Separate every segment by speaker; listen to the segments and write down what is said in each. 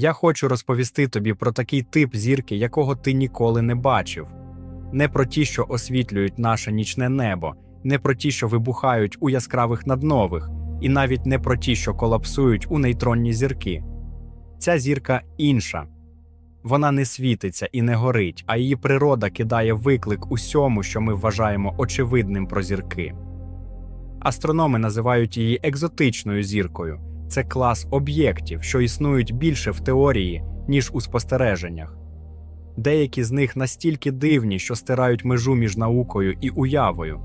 Speaker 1: Я хочу розповісти тобі про такий тип зірки, якого ти ніколи не бачив. Не про ті, що освітлюють наше нічне небо, не про ті, що вибухають у яскравих наднових, і навіть не про ті, що колапсують у нейтронні зірки. Ця зірка інша. Вона не світиться і не горить, а її природа кидає виклик усьому, що ми вважаємо очевидним про зірки. Астрономи називають її екзотичною зіркою. Це клас об'єктів, що існують більше в теорії, ніж у спостереженнях. Деякі з них настільки дивні, що стирають межу між наукою і уявою.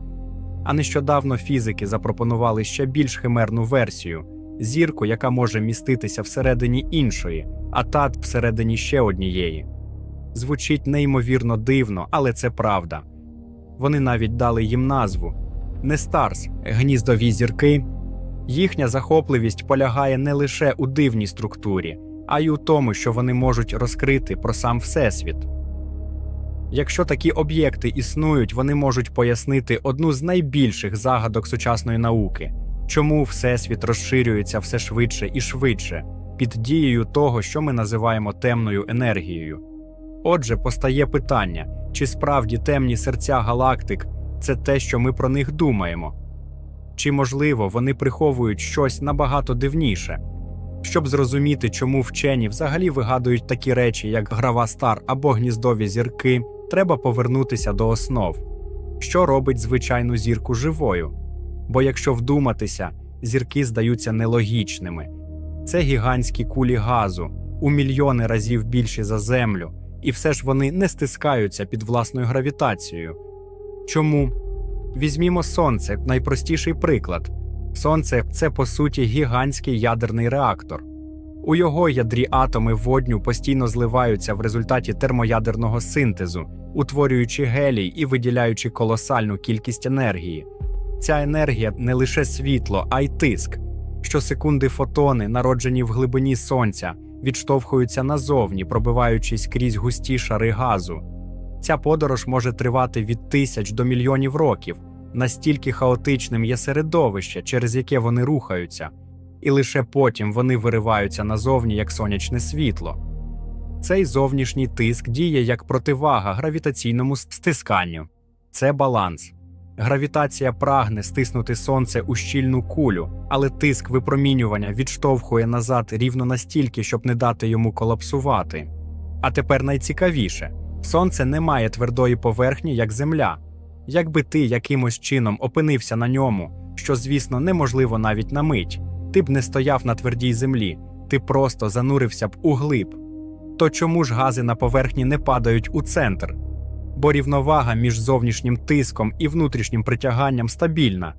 Speaker 1: А нещодавно фізики запропонували ще більш химерну версію зірку, яка може міститися всередині іншої, а та всередині ще однієї. Звучить неймовірно дивно, але це правда. Вони навіть дали їм назву не Старс, гніздові зірки. Їхня захопливість полягає не лише у дивній структурі, а й у тому, що вони можуть розкрити про сам Всесвіт. Якщо такі об'єкти існують, вони можуть пояснити одну з найбільших загадок сучасної науки чому Всесвіт розширюється все швидше і швидше під дією того, що ми називаємо темною енергією. Отже, постає питання, чи справді темні серця галактик це те, що ми про них думаємо, чи, можливо, вони приховують щось набагато дивніше. Щоб зрозуміти, чому вчені взагалі вигадують такі речі, як грава стар або гніздові зірки, треба повернутися до основ, що робить звичайну зірку живою. Бо якщо вдуматися, зірки здаються нелогічними. Це гігантські кулі газу, у мільйони разів більші за Землю, і все ж вони не стискаються під власною гравітацією. Чому? Візьмімо сонце, найпростіший приклад. Сонце це по суті гігантський ядерний реактор. У його ядрі атоми водню постійно зливаються в результаті термоядерного синтезу, утворюючи гелій і виділяючи колосальну кількість енергії. Ця енергія не лише світло, а й тиск. Щосекунди фотони, народжені в глибині сонця, відштовхуються назовні, пробиваючись крізь густі шари газу. Ця подорож може тривати від тисяч до мільйонів років, настільки хаотичним є середовище, через яке вони рухаються, і лише потім вони вириваються назовні як сонячне світло. Цей зовнішній тиск діє як противага гравітаційному стисканню. Це баланс. Гравітація прагне стиснути сонце у щільну кулю, але тиск випромінювання відштовхує назад рівно настільки, щоб не дати йому колапсувати. А тепер найцікавіше сонце не має твердої поверхні, як земля. Якби ти якимось чином опинився на ньому, що, звісно, неможливо навіть на мить, ти б не стояв на твердій землі, ти просто занурився б у глиб. То чому ж гази на поверхні не падають у центр? Бо рівновага між зовнішнім тиском і внутрішнім притяганням стабільна.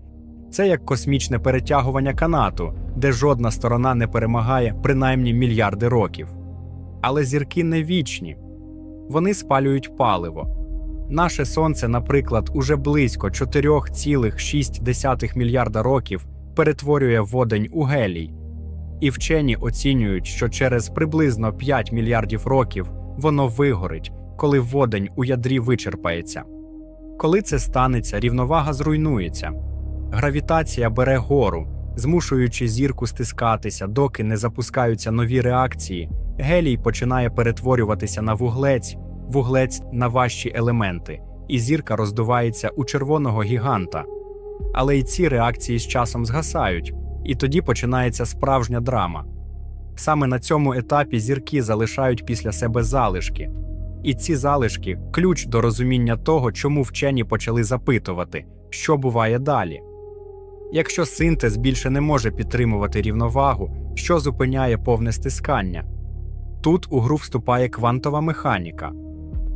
Speaker 1: Це як космічне перетягування канату, де жодна сторона не перемагає принаймні мільярди років. Але зірки не вічні, вони спалюють паливо. Наше сонце, наприклад, уже близько 4,6 мільярда років перетворює водень у гелій, і вчені оцінюють, що через приблизно 5 мільярдів років воно вигорить, коли водень у ядрі вичерпається. Коли це станеться, рівновага зруйнується. Гравітація бере гору, змушуючи зірку стискатися, доки не запускаються нові реакції. Гелій починає перетворюватися на вуглець, вуглець на важчі елементи, і зірка роздувається у червоного гіганта. Але й ці реакції з часом згасають, і тоді починається справжня драма. Саме на цьому етапі зірки залишають після себе залишки, і ці залишки ключ до розуміння того, чому вчені почали запитувати, що буває далі. Якщо синтез більше не може підтримувати рівновагу, що зупиняє повне стискання? Тут у гру вступає квантова механіка.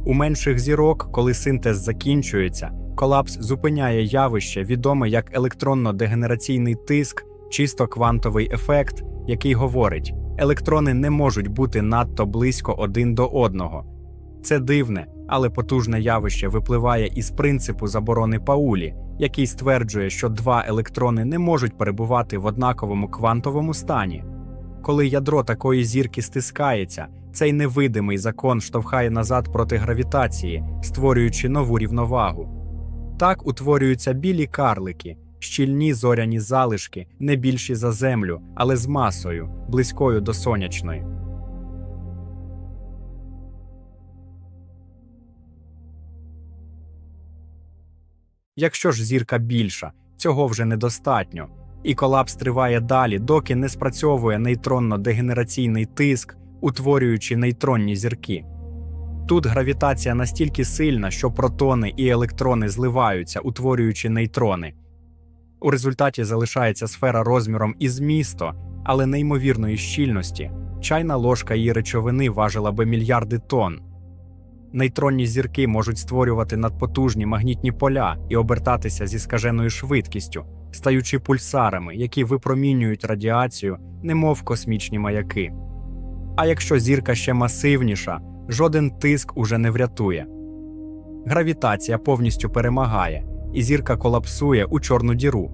Speaker 1: У менших зірок, коли синтез закінчується, колапс зупиняє явище, відоме як електронно-дегенераційний тиск, чисто квантовий ефект, який говорить, електрони не можуть бути надто близько один до одного. Це дивне, але потужне явище випливає із принципу заборони Паулі, який стверджує, що два електрони не можуть перебувати в однаковому квантовому стані. Коли ядро такої зірки стискається, цей невидимий закон штовхає назад проти гравітації, створюючи нову рівновагу. Так утворюються білі карлики, щільні зоряні залишки, не більші за землю, але з масою, близькою до сонячної. Якщо ж зірка більша, цього вже недостатньо і колапс триває далі, доки не спрацьовує нейтронно-дегенераційний тиск, утворюючи нейтронні зірки. Тут гравітація настільки сильна, що протони і електрони зливаються, утворюючи нейтрони. У результаті залишається сфера розміром із місто, але неймовірної щільності. Чайна ложка її речовини важила би мільярди тонн. Нейтронні зірки можуть створювати надпотужні магнітні поля і обертатися зі скаженою швидкістю, стаючи пульсарами, які випромінюють радіацію, немов космічні маяки. А якщо зірка ще масивніша, жоден тиск уже не врятує. Гравітація повністю перемагає, і зірка колапсує у чорну діру.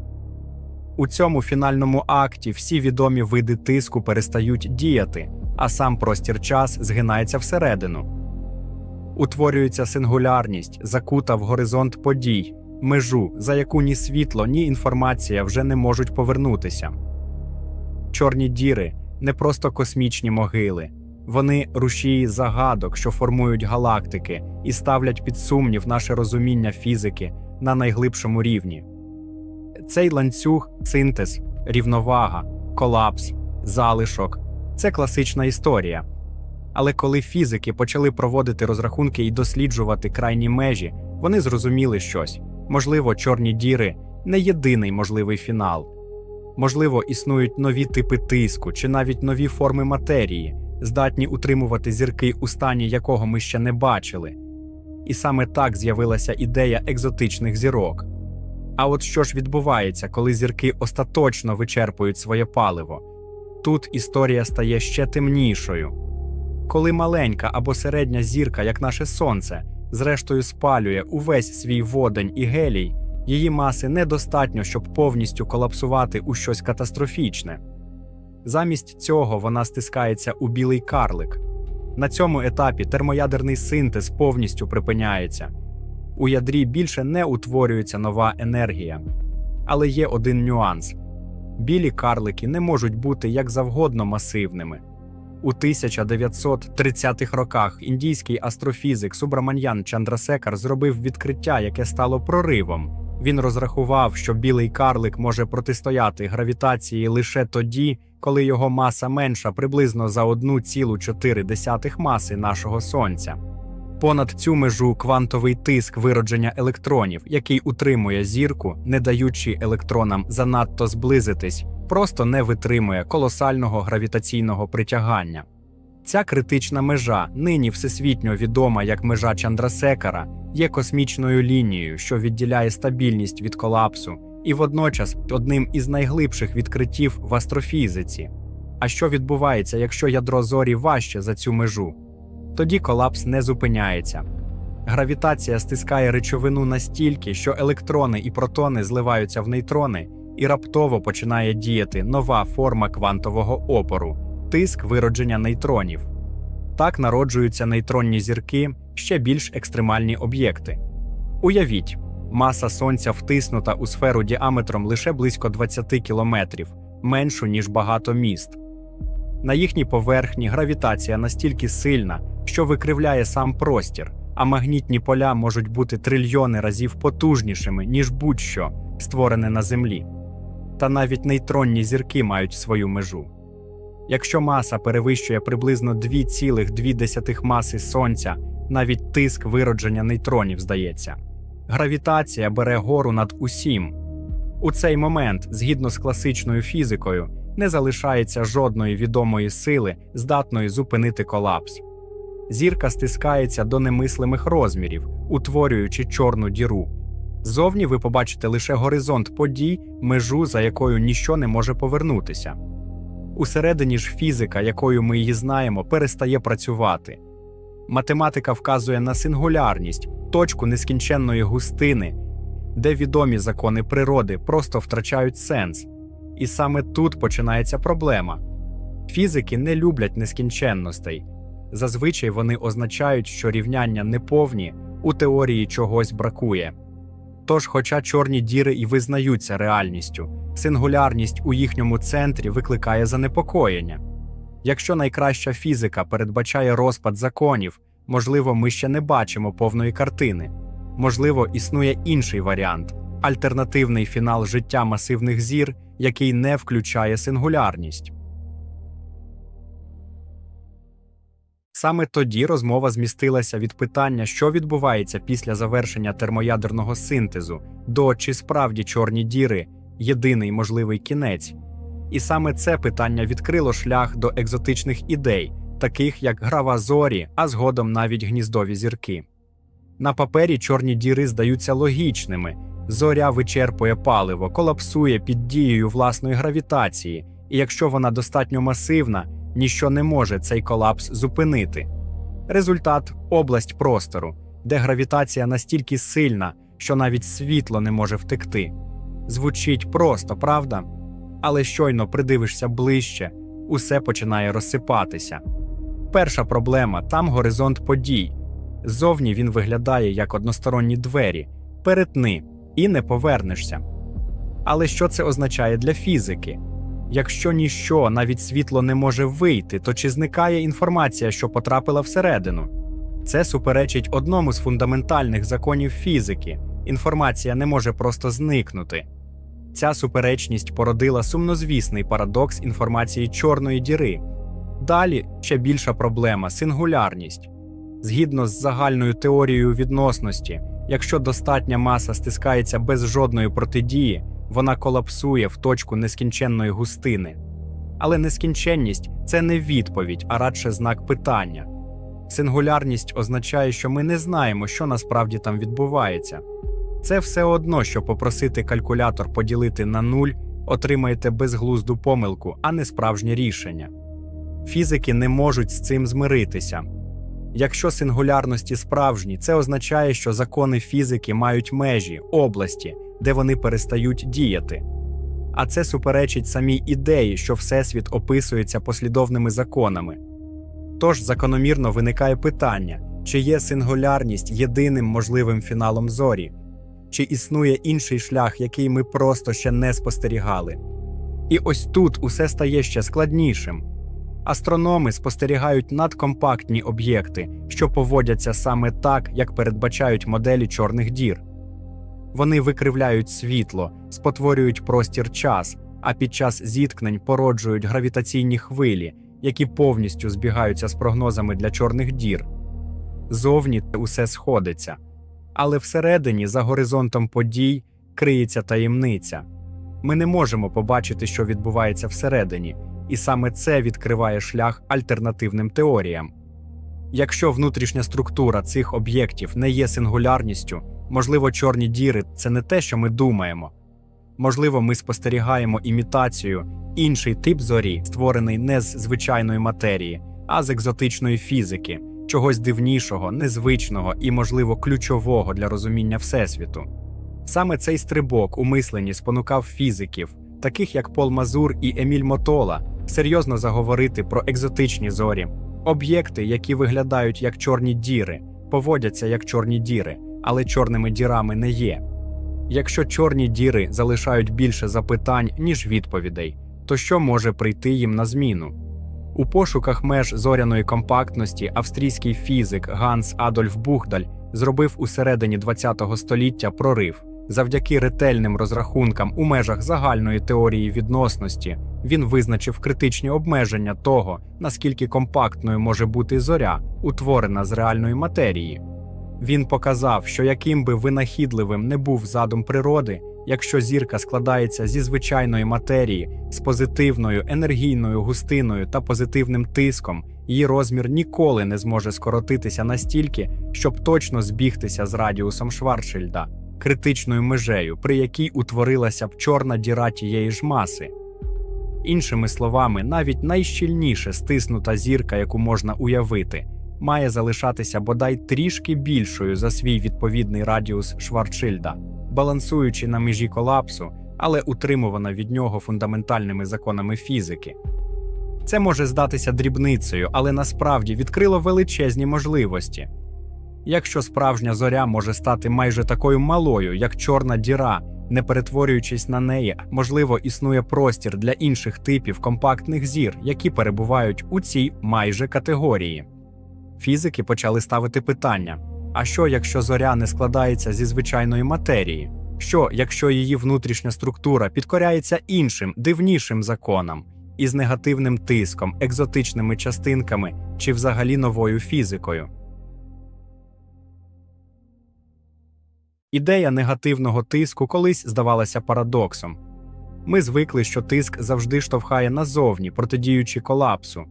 Speaker 1: У цьому фінальному акті всі відомі види тиску перестають діяти, а сам простір час згинається всередину. Утворюється сингулярність, закута в горизонт подій, межу, за яку ні світло, ні інформація вже не можуть повернутися. Чорні діри не просто космічні могили, вони рушії загадок, що формують галактики і ставлять під сумнів наше розуміння фізики на найглибшому рівні. Цей ланцюг, синтез, рівновага, колапс, залишок це класична історія. Але коли фізики почали проводити розрахунки і досліджувати крайні межі, вони зрозуміли щось. Можливо, чорні діри не єдиний можливий фінал. Можливо, існують нові типи тиску чи навіть нові форми матерії, здатні утримувати зірки у стані, якого ми ще не бачили. І саме так з'явилася ідея екзотичних зірок. А от що ж відбувається, коли зірки остаточно вичерпують своє паливо? Тут історія стає ще темнішою. Коли маленька або середня зірка, як наше сонце, зрештою спалює увесь свій водень і гелій, її маси недостатньо, щоб повністю колапсувати у щось катастрофічне. Замість цього вона стискається у білий карлик. На цьому етапі термоядерний синтез повністю припиняється. У ядрі більше не утворюється нова енергія. Але є один нюанс: білі карлики не можуть бути як завгодно масивними. У 1930-х роках індійський астрофізик Субраманьян Чандрасекар зробив відкриття, яке стало проривом. Він розрахував, що білий карлик може протистояти гравітації лише тоді, коли його маса менша приблизно за 1,4 маси нашого сонця. Понад цю межу квантовий тиск виродження електронів, який утримує зірку, не даючи електронам занадто зблизитись, просто не витримує колосального гравітаційного притягання. Ця критична межа, нині всесвітньо відома як межа Чандрасекара, є космічною лінією, що відділяє стабільність від колапсу, і водночас одним із найглибших відкриттів в астрофізиці. А що відбувається, якщо ядро зорі важче за цю межу? Тоді колапс не зупиняється. Гравітація стискає речовину настільки, що електрони і протони зливаються в нейтрони, і раптово починає діяти нова форма квантового опору тиск виродження нейтронів. Так народжуються нейтронні зірки, ще більш екстремальні об'єкти. Уявіть, маса Сонця втиснута у сферу діаметром лише близько 20 кілометрів, меншу, ніж багато міст. На їхній поверхні гравітація настільки сильна, що викривляє сам простір, а магнітні поля можуть бути трильйони разів потужнішими, ніж будь-що, створене на Землі. Та навіть нейтронні зірки мають свою межу. Якщо маса перевищує приблизно 2,2 маси Сонця, навіть тиск виродження нейтронів здається. Гравітація бере гору над усім. У цей момент, згідно з класичною фізикою, не залишається жодної відомої сили, здатної зупинити колапс. Зірка стискається до немислимих розмірів, утворюючи чорну діру. Зовні ви побачите лише горизонт подій, межу, за якою ніщо не може повернутися. Усередині ж фізика, якою ми її знаємо, перестає працювати. Математика вказує на сингулярність, точку нескінченної густини, де відомі закони природи просто втрачають сенс. І саме тут починається проблема. Фізики не люблять нескінченностей. Зазвичай вони означають, що рівняння неповні, у теорії чогось бракує. Тож, хоча чорні діри і визнаються реальністю, сингулярність у їхньому центрі викликає занепокоєння. Якщо найкраща фізика передбачає розпад законів, можливо, ми ще не бачимо повної картини. Можливо, існує інший варіант альтернативний фінал життя масивних зір, який не включає сингулярність. Саме тоді розмова змістилася від питання, що відбувається після завершення термоядерного синтезу, до чи справді чорні діри єдиний можливий кінець. І саме це питання відкрило шлях до екзотичних ідей, таких як грава зорі, а згодом навіть гніздові зірки. На папері чорні діри здаються логічними. Зоря вичерпує паливо, колапсує під дією власної гравітації, і якщо вона достатньо масивна, ніщо не може цей колапс зупинити. Результат область простору, де гравітація настільки сильна, що навіть світло не може втекти. Звучить просто, правда? Але щойно придивишся ближче, усе починає розсипатися. Перша проблема там горизонт подій. Ззовні він виглядає як односторонні двері, перетни і не повернешся. Але що це означає для фізики? Якщо ніщо, навіть світло не може вийти, то чи зникає інформація, що потрапила всередину? Це суперечить одному з фундаментальних законів фізики. Інформація не може просто зникнути. Ця суперечність породила сумнозвісний парадокс інформації чорної діри. Далі ще більша проблема сингулярність. Згідно з загальною теорією відносності, якщо достатня маса стискається без жодної протидії, вона колапсує в точку нескінченної густини. Але нескінченність це не відповідь, а радше знак питання. Сингулярність означає, що ми не знаємо, що насправді там відбувається. Це все одно, що попросити калькулятор поділити на нуль, отримаєте безглузду помилку, а не справжнє рішення. Фізики не можуть з цим змиритися. Якщо сингулярності справжні, це означає, що закони фізики мають межі, області, де вони перестають діяти. А це суперечить самій ідеї, що Всесвіт описується послідовними законами. Тож закономірно виникає питання, чи є сингулярність єдиним можливим фіналом зорі, чи існує інший шлях, який ми просто ще не спостерігали. І ось тут усе стає ще складнішим. Астрономи спостерігають надкомпактні об'єкти, що поводяться саме так, як передбачають моделі чорних дір. Вони викривляють світло, спотворюють простір час, а під час зіткнень породжують гравітаційні хвилі, які повністю збігаються з прогнозами для чорних дір. Зовні усе сходиться, але всередині, за горизонтом подій, криється таємниця. Ми не можемо побачити, що відбувається всередині, і саме це відкриває шлях альтернативним теоріям. Якщо внутрішня структура цих об'єктів не є сингулярністю, можливо, чорні діри це не те, що ми думаємо. Можливо, ми спостерігаємо імітацію, інший тип зорі, створений не з звичайної матерії, а з екзотичної фізики, чогось дивнішого, незвичного і, можливо, ключового для розуміння Всесвіту. Саме цей стрибок у мисленні спонукав фізиків, таких як Пол Мазур і Еміль Мотола, серйозно заговорити про екзотичні зорі, об'єкти, які виглядають як чорні діри, поводяться як чорні діри, але чорними дірами не є. Якщо чорні діри залишають більше запитань, ніж відповідей, то що може прийти їм на зміну? У пошуках меж зоряної компактності австрійський фізик Ганс Адольф Бухдаль зробив у середині ХХ століття прорив. Завдяки ретельним розрахункам у межах загальної теорії відносності він визначив критичні обмеження того, наскільки компактною може бути зоря, утворена з реальної матерії. Він показав, що яким би винахідливим не був задум природи, якщо зірка складається зі звичайної матерії, з позитивною енергійною густиною та позитивним тиском, її розмір ніколи не зможе скоротитися настільки, щоб точно збігтися з радіусом Шварцшильда, критичною межею, при якій утворилася б чорна діра тієї ж маси. Іншими словами, навіть найщільніше стиснута зірка, яку можна уявити, має залишатися бодай трішки більшою за свій відповідний радіус Шварцшильда, балансуючи на межі колапсу, але утримувана від нього фундаментальними законами фізики. Це може здатися дрібницею, але насправді відкрило величезні можливості. Якщо справжня зоря може стати майже такою малою, як чорна діра, не перетворюючись на неї, можливо, існує простір для інших типів компактних зір, які перебувають у цій майже категорії. Фізики почали ставити питання: А що, якщо зоря не складається зі звичайної матерії? Що, якщо її внутрішня структура підкоряється іншим, дивнішим законам, із негативним тиском, екзотичними частинками чи взагалі новою фізикою? Ідея негативного тиску колись здавалася парадоксом. Ми звикли, що тиск завжди штовхає назовні, протидіючи колапсу.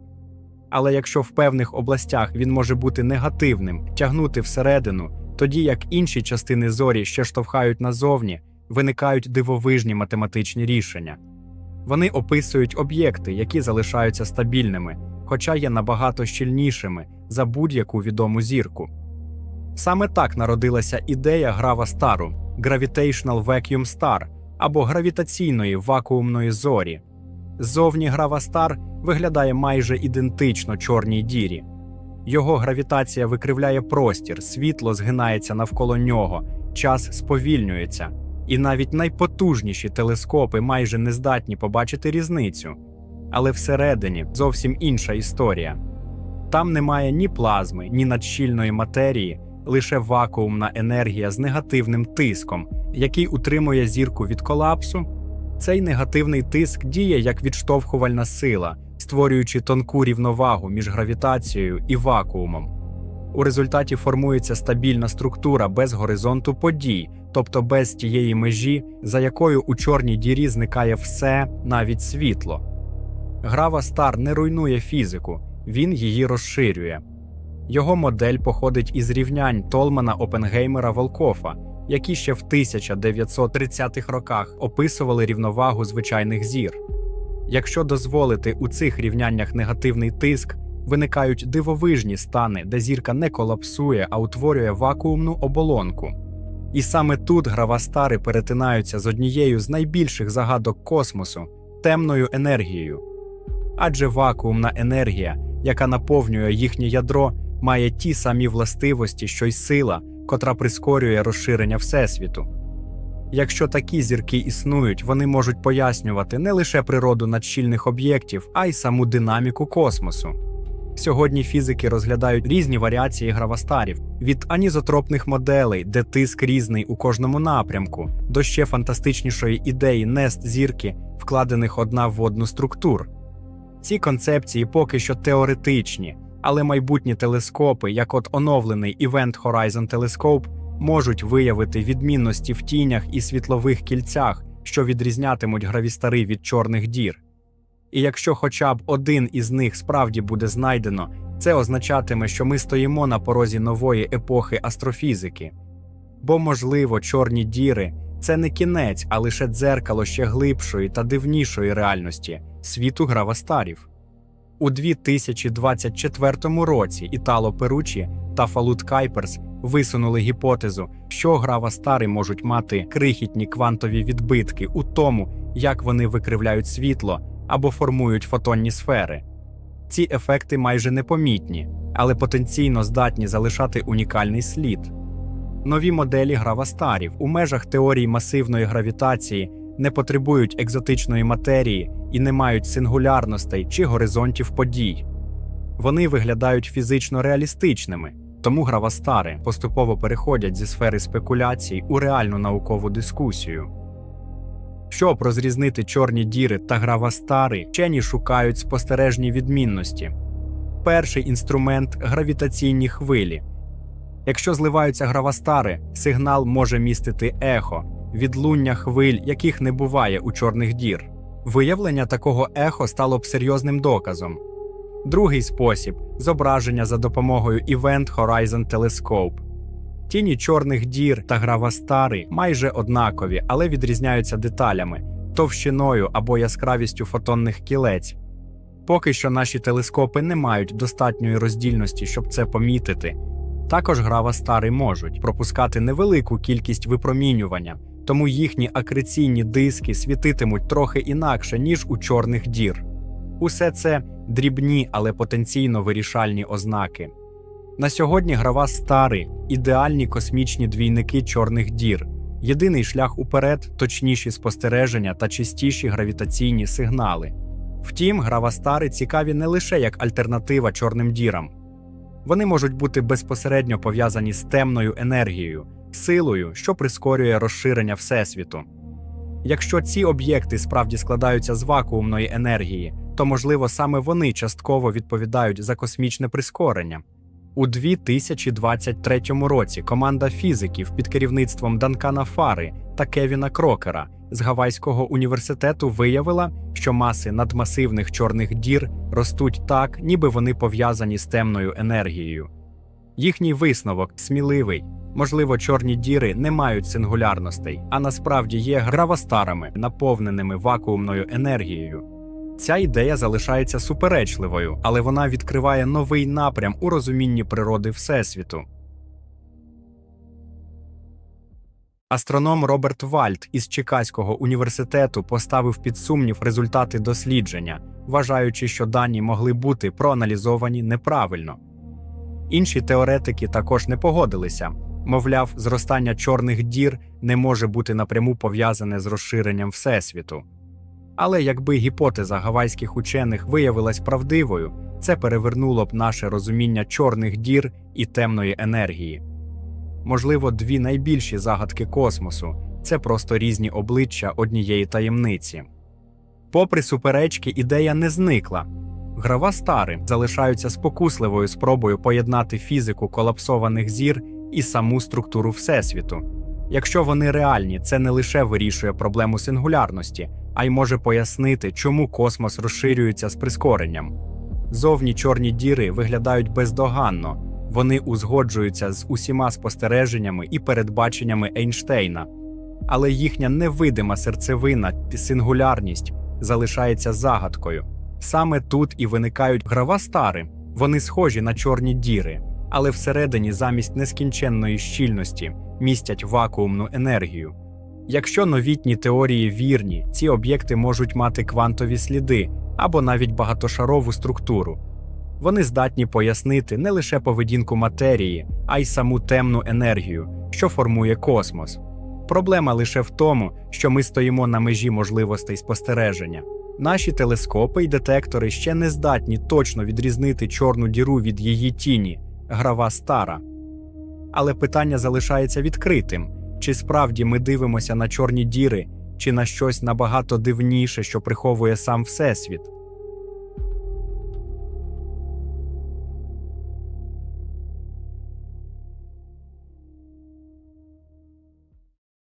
Speaker 1: Але якщо в певних областях він може бути негативним, тягнути всередину, тоді як інші частини зорі ще штовхають назовні, виникають дивовижні математичні рішення. Вони описують об'єкти, які залишаються стабільними, хоча є набагато щільнішими за будь-яку відому зірку. Саме так народилася ідея грава стару Gravitational Vacuum Star або гравітаційної вакуумної зорі. Ззовні грава стар виглядає майже ідентично чорній дірі. Його гравітація викривляє простір, світло згинається навколо нього, час сповільнюється, і навіть найпотужніші телескопи майже не здатні побачити різницю. Але всередині зовсім інша історія. Там немає ні плазми, ні надщільної матерії, лише вакуумна енергія з негативним тиском, який утримує зірку від колапсу. Цей негативний тиск діє як відштовхувальна сила, створюючи тонку рівновагу між гравітацією і вакуумом. У результаті формується стабільна структура без горизонту подій, тобто без тієї межі, за якою у чорній дірі зникає все, навіть світло. Грава Стар не руйнує фізику, він її розширює. Його модель походить із рівнянь Толмана Опенгеймера Волкофа, які ще в 1930-х роках описували рівновагу звичайних зір. Якщо дозволити у цих рівняннях негативний тиск, виникають дивовижні стани, де зірка не колапсує, а утворює вакуумну оболонку. І саме тут гравастари перетинаються з однією з найбільших загадок космосу темною енергією. Адже вакуумна енергія, яка наповнює їхнє ядро, має ті самі властивості, що й сила, котра прискорює розширення Всесвіту. Якщо такі зірки існують, вони можуть пояснювати не лише природу надщільних об'єктів, а й саму динаміку космосу. Сьогодні фізики розглядають різні варіації гравастарів від анізотропних моделей, де тиск різний у кожному напрямку, до ще фантастичнішої ідеї нест зірки, вкладених одна в одну структур. Ці концепції поки що теоретичні, але майбутні телескопи, як от оновлений Event Horizon Telescope, можуть виявити відмінності в тінях і світлових кільцях, що відрізнятимуть гравістари від чорних дір. І якщо хоча б один із них справді буде знайдено, це означатиме, що ми стоїмо на порозі нової епохи астрофізики. Бо, можливо, чорні діри це не кінець, а лише дзеркало ще глибшої та дивнішої реальності світу гравастарів. У 2024 році Італо Перучі та Фалут Кайперс висунули гіпотезу, що гравастари можуть мати крихітні квантові відбитки у тому, як вони викривляють світло або формують фотонні сфери. Ці ефекти майже непомітні, але потенційно здатні залишати унікальний слід. Нові моделі гравастарів у межах теорії масивної гравітації не потребують екзотичної матерії і не мають сингулярностей чи горизонтів подій. Вони виглядають фізично реалістичними, тому гравастари поступово переходять зі сфери спекуляцій у реальну наукову дискусію. Щоб розрізнити чорні діри та гравастари, вчені шукають спостережні відмінності. Перший інструмент гравітаційні хвилі. Якщо зливаються гравастари, сигнал може містити ехо, відлуння хвиль, яких не буває у чорних дір. Виявлення такого ехо стало б серйозним доказом. Другий спосіб зображення за допомогою Event Horizon Telescope. Тіні чорних дір та гравастари майже однакові, але відрізняються деталями, товщиною або яскравістю фотонних кілець. Поки що наші телескопи не мають достатньої роздільності, щоб це помітити. Також гравастари можуть пропускати невелику кількість випромінювання, тому їхні акреційні диски світитимуть трохи інакше, ніж у чорних дір. Усе це дрібні, але потенційно вирішальні ознаки. На сьогодні грава стари, ідеальні космічні двійники чорних дір, єдиний шлях уперед, точніші спостереження та чистіші гравітаційні сигнали. Втім, грава стари цікаві не лише як альтернатива чорним дірам. Вони можуть бути безпосередньо пов'язані з темною енергією, силою, що прискорює розширення Всесвіту. Якщо ці об'єкти справді складаються з вакуумної енергії, то можливо саме вони частково відповідають за космічне прискорення. У 2023 році команда фізиків під керівництвом Данкана Фари та Кевіна Крокера з Гавайського університету виявила, що маси надмасивних чорних дір ростуть так, ніби вони пов'язані з темною енергією. Їхній висновок сміливий. Можливо, чорні діри не мають сингулярностей, а насправді є гравастарами, наповненими вакуумною енергією. Ця ідея залишається суперечливою, але вона відкриває новий напрям у розумінні природи Всесвіту. Астроном Роберт Вальт із Чикаського університету поставив під сумнів результати дослідження, вважаючи, що дані могли бути проаналізовані неправильно. Інші теоретики також не погодилися мовляв, зростання чорних дір не може бути напряму пов'язане з розширенням Всесвіту. Але якби гіпотеза гавайських учених виявилась правдивою, це перевернуло б наше розуміння чорних дір і темної енергії. Можливо, дві найбільші загадки космосу це просто різні обличчя однієї таємниці. Попри суперечки, ідея не зникла. Грава стари залишаються спокусливою спробою поєднати фізику колапсованих зір і саму структуру Всесвіту. Якщо вони реальні, це не лише вирішує проблему сингулярності, а й може пояснити, чому космос розширюється з прискоренням. Зовні чорні діри виглядають бездоганно, вони узгоджуються з усіма спостереженнями і передбаченнями Ейнштейна, але їхня невидима серцевина і сингулярність залишається загадкою. Саме тут і виникають грава стари, вони схожі на чорні діри, але всередині замість нескінченної щільності містять вакуумну енергію. Якщо новітні теорії вірні, ці об'єкти можуть мати квантові сліди або навіть багатошарову структуру. Вони здатні пояснити не лише поведінку матерії, а й саму темну енергію, що формує космос. Проблема лише в тому, що ми стоїмо на межі можливостей спостереження. Наші телескопи й детектори ще не здатні точно відрізнити чорну діру від її тіні, грава стара. Але питання залишається відкритим: чи справді ми дивимося на чорні діри, чи на щось набагато дивніше, що приховує сам Всесвіт?